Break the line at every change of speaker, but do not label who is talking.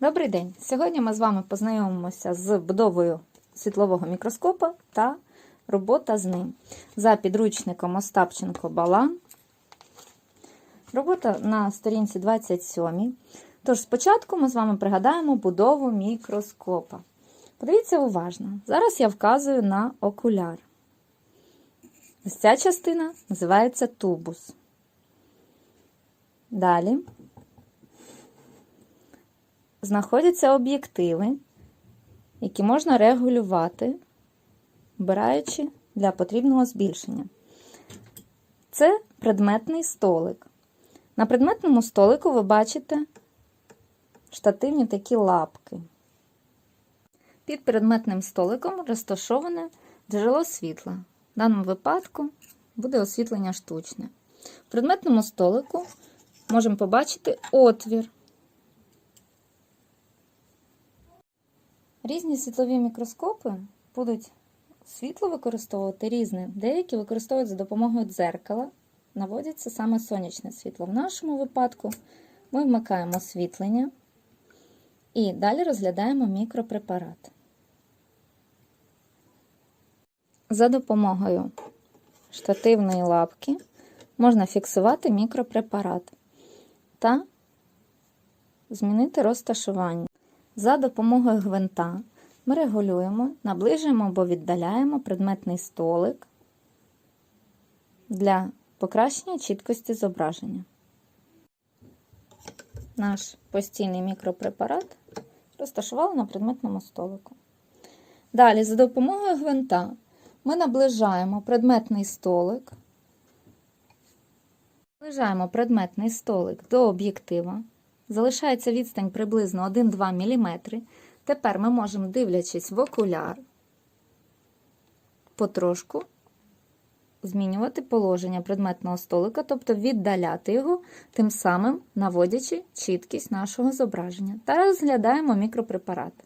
Добрий день! Сьогодні ми з вами познайомимося з будовою світлового мікроскопа та робота з ним за підручником Остапченко Балан. Робота на сторінці 27. Тож спочатку ми з вами пригадаємо будову мікроскопа. Подивіться уважно. Зараз я вказую на окуляр. Ось ця частина називається тубус. Далі знаходяться об'єктиви, які можна регулювати, обираючи для потрібного збільшення. Це предметний столик. На предметному столику ви бачите штативні такі лапки. Під предметним столиком розташоване джерело світла. В даному випадку буде освітлення штучне. В предметному столику можемо побачити отвір. Різні світлові мікроскопи будуть світло використовувати різне. Деякі використовують за допомогою дзеркала, наводяться саме сонячне світло. В нашому випадку ми вмикаємо освітлення і далі розглядаємо мікропрепарат. За допомогою штативної лапки можна фіксувати мікропрепарат та змінити розташування. За допомогою гвинта ми регулюємо, наближуємо або віддаляємо предметний столик для покращення чіткості зображення. Наш постійний мікропрепарат розташували на предметному столику. Далі, за допомогою гвинта, ми наближаємо предметний столик, наближаємо предметний столик до об'єктива. Залишається відстань приблизно 1-2 мм. Тепер ми можемо, дивлячись в окуляр, потрошку змінювати положення предметного столика, тобто віддаляти його, тим самим наводячи чіткість нашого зображення. Та розглядаємо мікропрепарати.